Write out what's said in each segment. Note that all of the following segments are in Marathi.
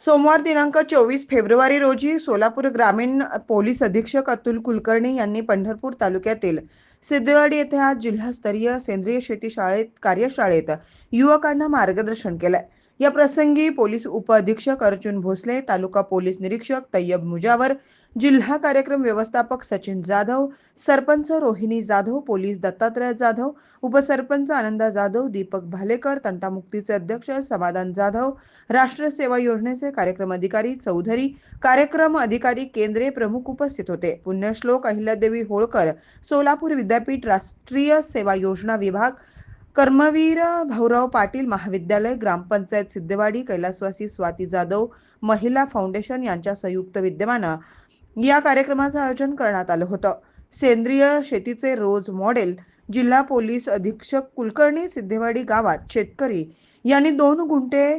सोमवार दिनांक चोवीस फेब्रुवारी रोजी सोलापूर ग्रामीण पोलीस अधीक्षक अतुल कुलकर्णी यांनी पंढरपूर तालुक्यातील सिद्धेवाडी येथे आज जिल्हास्तरीय सेंद्रिय शेती शाळेत कार्यशाळेत युवकांना मार्गदर्शन केलंय. या प्रसंगी पोलीस उपअधीक्षक अर्जुन भोसले तालुका पोलीस निरीक्षक तय्यब मुजावर जिल्हा कार्यक्रम व्यवस्थापक सचिन जाधव सरपंच रोहिणी जाधव पोलीस दत्तात्रय जाधव उपसरपंच आनंदा जाधव दीपक भालेकर तंटामुक्तीचे अध्यक्ष समाधान जाधव राष्ट्रीय सेवा योजनेचे कार्यक्रम अधिकारी चौधरी कार्यक्रम अधिकारी केंद्रे प्रमुख उपस्थित होते. पुण्यश्लोक अहिल्यादेवी होळकर सोलापूर विद्यापीठ राष्ट्रीय सेवा योजना विभाग कर्मवीर भाऊराव पाटील महाविद्यालय ग्रामपंचायत सिद्धेवाडी कैलासवासी स्वाती जाधव महिला फाउंडेशन यांच्या संयुक्त विद्यमानं या कार्यक्रमाचं आयोजन करण्यात आलं होतं. सेंद्रिय शेतीचे रोज मॉडेल जिल्हा पोलीस अधीक्षक कुलकर्णी सिद्धेवाडी गावात शेतकरी यांनी दोन गुंठे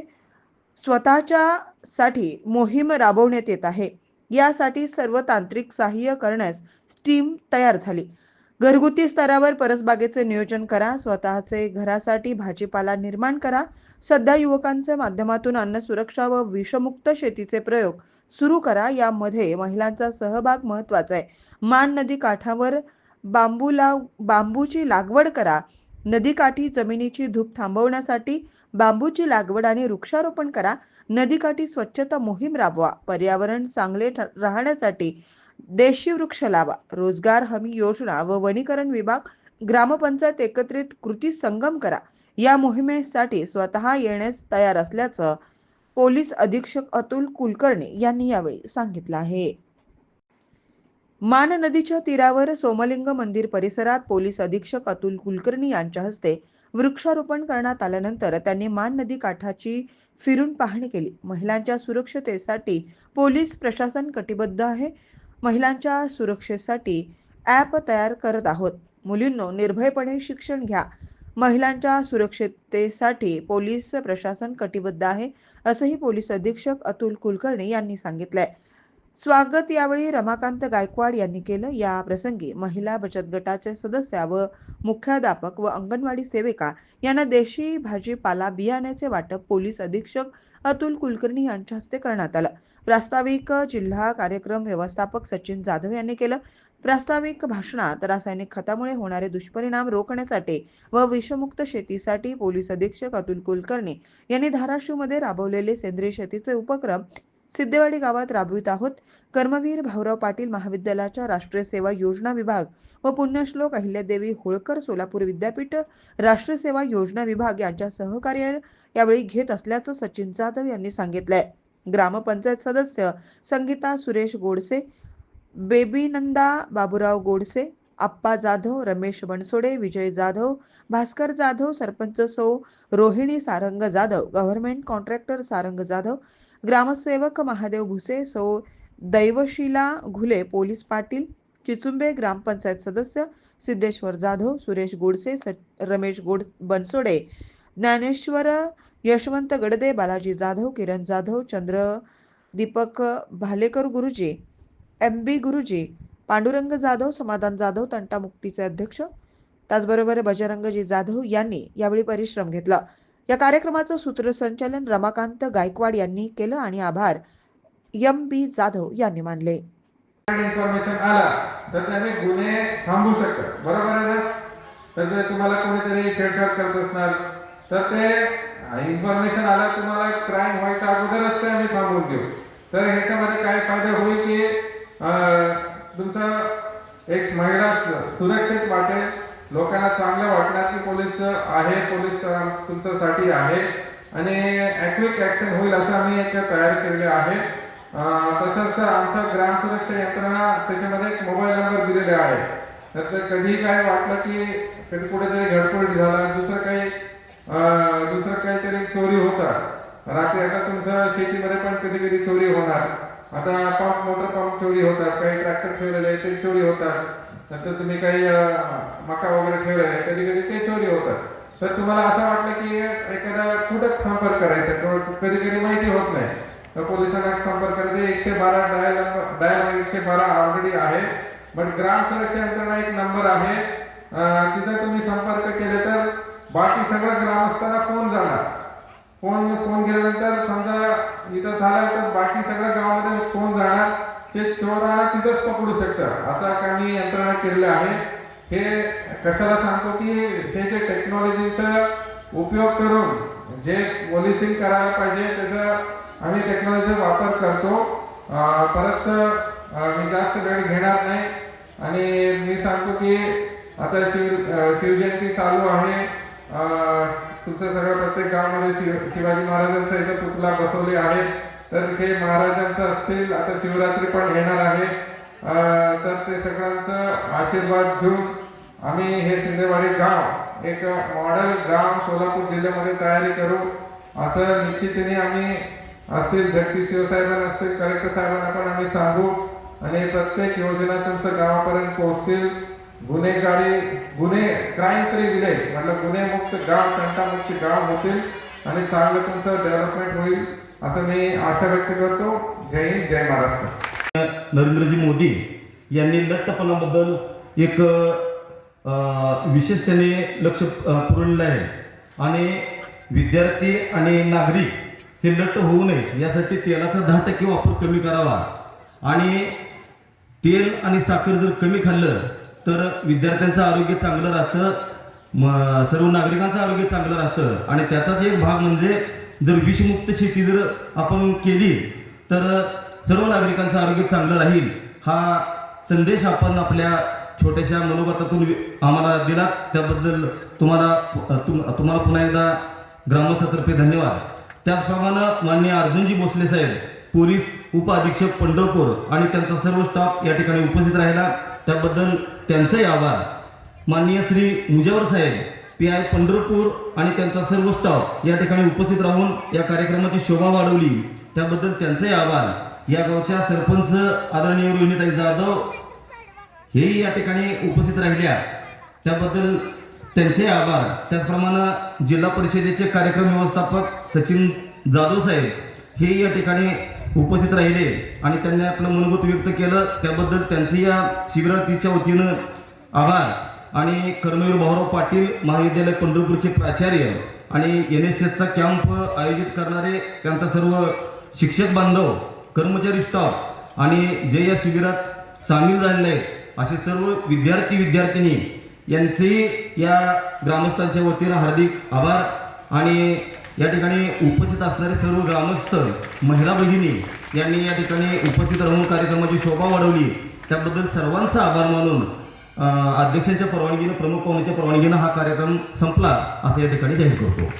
स्वतःच्या साठी मोहीम राबवण्यात येत आहे. यासाठी सर्व तांत्रिक सहाय्य करण्यास स्टीम तयार झाली. घरगुती स्तरावर परसबागेचे नियोजन करा स्वतःचे घरासाठी भाजीपाला निर्माण करा. सध्या युवकांच्या माध्यमातून अन्न सुरक्षा व विषमुक्त शेतीचे प्रयोग सुरू करा. यामध्ये महिलांचा सहभाग महत्त्वाचा आहे. मान नदी काठावर बांबूला बांबूची लागवड करा. नदीकाठी जमिनीची धूप थांबवण्यासाठी बांबूची लागवड आणि वृक्षारोपण करा. नदीकाठी स्वच्छता मोहीम राबवा. पर्यावरण चांगले ठ- राहण्यासाठी देशी वृक्ष लावा रोजगार हमी योजना व वनीकरण विभाग ग्रामपंचायत एकत्रित कृती संगम करा. या मोहिमेसाठी स्वतः येण्यास तयार असल्याचं पोलीस अधीक्षक अतुल कुलकर्णी यांनी यावेळी सांगितलं आहे. मान नदीच्या तीरावर सोमलिंग मंदिर परिसरात पोलीस अधीक्षक अतुल कुलकर्णी यांच्या हस्ते वृक्षारोपण करण्यात आल्यानंतर त्यांनी मान नदी काठाची फिरून पाहणी केली. महिलांच्या सुरक्षतेसाठी पोलीस प्रशासन कटिबद्ध आहे. महिलांच्या सुरक्षेसाठी ॲप तयार करत आहोत. मुलींनो निर्भयपणे शिक्षण घ्या. महिलांच्या सुरक्षिततेसाठी पोलीस प्रशासन कटिबद्ध आहे असंही पोलीस अधीक्षक अतुल कुलकर्णी यांनी सांगितलंय. स्वागत यावेळी रमाकांत गायकवाड यांनी केलं. या प्रसंगी महिला बचत गटाचे सदस्य व मुख्याध्यापक व अंगणवाडी सेविका यांना देशी भाजीपाला बियाण्याचे वाटप पोलीस अधीक्षक अतुल कुलकर्णी यांच्या हस्ते करण्यात आलं. प्रास्ताविक जिल्हा कार्यक्रम व्यवस्थापक सचिन जाधव यांनी केलं. प्रास्ताविक भाषणात रासायनिक खतामुळे होणारे दुष्परिणाम रोखण्यासाठी व विषमुक्त शेतीसाठी पोलीस अधीक्षक अतुल कुलकर्णी यांनी धाराशिवमध्ये राबवलेले सेंद्रिय शेतीचे उपक्रम सिद्धेवाडी गावात राबवित आहोत. कर्मवीर भाऊराव पाटील महाविद्यालयाच्या राष्ट्रीय सेवा योजना विभाग व पुण्यश्लोक अहिल्यादेवी होळकर सोलापूर विद्यापीठ राष्ट्रीय सेवा योजना विभाग यांच्या सहकार्य यावेळी घेत असल्याचं सचिन जाधव यांनी सांगितलंय. ग्रामपंचायत सदस्य संगीता सुरेश गोडसे बेबीनंदा बाबूराव गोडसे आप्पा जाधव रमेश बनसोडे विजय जाधव भास्कर जाधव सरपंच सौ रोहिणी सारंग जाधव गव्हर्नमेंट कॉन्ट्रॅक्टर सारंग जाधव ग्रामसेवक महादेव भुसे सौ दैवशिला घुले पोलीस पाटील चिचुंबे ग्रामपंचायत सदस्य सिद्धेश्वर जाधव सुरेश गोडसे स रमेश गोड बनसोडे ज्ञानेश्वर यशवंत गडदे बालाजी जाधव किरण जाधव चंद्र दीपक भालेकर गुरुजी एम बी गुरुजी पांडुरंग जाधव समाधान जाधव तंटामुक्तीचे अध्यक्ष त्याचबरोबर बजरंगजी जाधव यांनी यावेळी परिश्रम घेतला. या कार्यक्रमाचं सूत्रसंचालन रमाकांत गायकवाड यांनी केलं आणि आभार एम बी जाधव यांनी मानले. इन्फॉर्मेशन आला तर त्याने गुन्हे थांबू शकतात. बरोबर आहे ना? तर जर तुम्हाला कोणीतरी छेडछाड करत असणार तर ते इन्फॉर्मेशन आला तुम्हाला क्राईम व्हायचा अगोदरच ते आम्ही थांबवून देऊ तर ह्याच्यामध्ये काय फायदा होईल की तुमचा एक महिला सुरक्षित वाटेल. लोकांना चांगलं वाटणार की पोलीस आहे पोलीस तुमच्यासाठी आहे. आणि ॲक्विक ॲक्शन होईल असं आम्ही एक तयार केले आहे. तसंच आमचं ग्राम सुरक्षा यंत्रणा त्याच्यामध्ये एक मोबाईल नंबर दिलेला आहे. तर ते कधी काय वाटलं की कधी कुठेतरी घडपड झाला दुसरं काही दुसरं काहीतरी चोरी होतात. रात्री आता तुमचं शेतीमध्ये पण कधी कधी चोरी होणार. आता पंप मोटर पंप चोरी होतात काही ट्रॅक्टर ठेवलेले आहे ते चोरी होतात. नंतर तुम्ही काही मका वगैरे ठेवलेले आहे कधी कधी ते चोरी होतात. तर तुम्हाला असं वाटलं की एखादा कुठं संपर्क करायचा कधी कधी माहिती होत नाही. तर पोलिसांना संपर्क करायचे एकशे बारा डायल डायल एकशे बारा ऑलरेडी आहे. बट ग्राम सुरक्षा यंत्रणा एक नंबर आहे. तिथं तुम्ही संपर्क केले तर बाकी सगळं ग्रामस्थांना फोन झाला. फोन फोन केल्यानंतर समजा इथं झालं तर बाकी सगळ्या गावामध्ये फोन जाणार ते चोराला तिथंच पकडू शकतं असं काही यंत्रणा केलेलं आहे. हे कशाला सांगतो की हे जे टेक्नॉलॉजीचा उपयोग करून जे पोलिसिंग करायला पाहिजे त्याचा आम्ही टेक्नॉलॉजीचा वापर करतो. परत मी जास्त वेळ घेणार नाही. आणि मी सांगतो की आता शिव शिवजयंती चालू आहे. तुमचं सगळं प्रत्येक गावामध्ये शिव शिवाजी महाराजांचं इथं पुतला बसवले आहे. तर हे महाराजांचं असतील आता शिवरात्री पण येणार आहे. तर ते सगळ्यांचं आशीर्वाद घेऊन आम्ही हे सिंदेवाडी गाव एक मॉडेल गाव सोलापूर जिल्ह्यामध्ये तयारी करू. असं निश्चितीने आम्ही असतील जगदीश शिवसाहेबांना असतील कलेक्टर साहेबांना पण आम्ही सांगू. आणि प्रत्येक योजना तुमचं गावापर्यंत पोहोचतील. गुन्हेगारी गुन्हे क्राईम फ्री विलेज मतलब गुन्हेमुक्त गाव तंटामुक्त गाव होतील आणि चांगलं तुमचं डेव्हलपमेंट होईल असं मी आशा व्यक्त करतो. जय हिंद जय महाराष्ट्र. नरेंद्रजी मोदी यांनी लठ्ठपणाबद्दल एक विशेष त्यांनी लक्ष पुरवलेलं आहे. आणि विद्यार्थी आणि नागरिक हे लठ्ठ होऊ नये यासाठी तेलाचा दहा टक्के वापर कमी करावा. आणि तेल आणि साखर जर कमी खाल्लं तर विद्यार्थ्यांचं आरोग्य चांगलं राहतं म सर्व नागरिकांचं आरोग्य चांगलं राहतं. आणि त्याचाच एक भाग म्हणजे जर विषमुक्त शेती जर आपण केली तर सर्व नागरिकांचं आरोग्य चांगलं राहील. हा संदेश आपण आपल्या छोट्याशा मनोगतातून आम्हाला दिला. त्याबद्दल तुम्हाला तुम तुम्हाला पुन्हा एकदा ग्रामस्थातर्फे धन्यवाद. त्याचप्रमाणे माननीय अर्जुनजी भोसले साहेब पोलीस उप अधीक्षक पंढरपूर आणि त्यांचा सर्व स्टाफ या ठिकाणी उपस्थित राहिला. त्याबद्दल त्यांचाही आभार. माननीय श्री मुजावर साहेब पी आय पंढरपूर आणि त्यांचा सर्व स्टाफ या ठिकाणी उपस्थित राहून या कार्यक्रमाची शोभा वाढवली. त्याबद्दल त्यांचाही आभार. या गावच्या सरपंच आदरणीय रोहिणीताई जाधव हेही या ठिकाणी उपस्थित राहिल्या. त्याबद्दल त्यांचे आभार. त्याचप्रमाणे जिल्हा परिषदेचे कार्यक्रम व्यवस्थापक सचिन जाधव साहेब हे या ठिकाणी उपस्थित राहिले आणि त्यांनी आपलं मनोगत व्यक्त केलं. त्याबद्दल त्यांचे या शिबिरार्थीच्या वतीनं आभार. आणि कर्मवीर भाऊराव पाटील महाविद्यालय पंढरपूरचे प्राचार्य आणि एन एस एसचा कॅम्प आयोजित करणारे त्यांचा सर्व शिक्षक बांधव कर्मचारी स्टाफ आणि जे या शिबिरात सामील झालेले आहेत असे सर्व विद्यार्थी विद्यार्थिनी यांचे या ग्रामस्थांच्या वतीनं हार्दिक आभार. आणि या ठिकाणी उपस्थित असणारे सर्व ग्रामस्थ महिला भगिनी यांनी या ठिकाणी उपस्थित राहून कार्यक्रमाची शोभा वाढवली. त्याबद्दल सर्वांचा आभार मानून अध्यक्षांच्या परवानगीनं प्रमुख पाहुण्याच्या परवानगीनं हा कार्यक्रम संपला असं या ठिकाणी जाहीर करतो.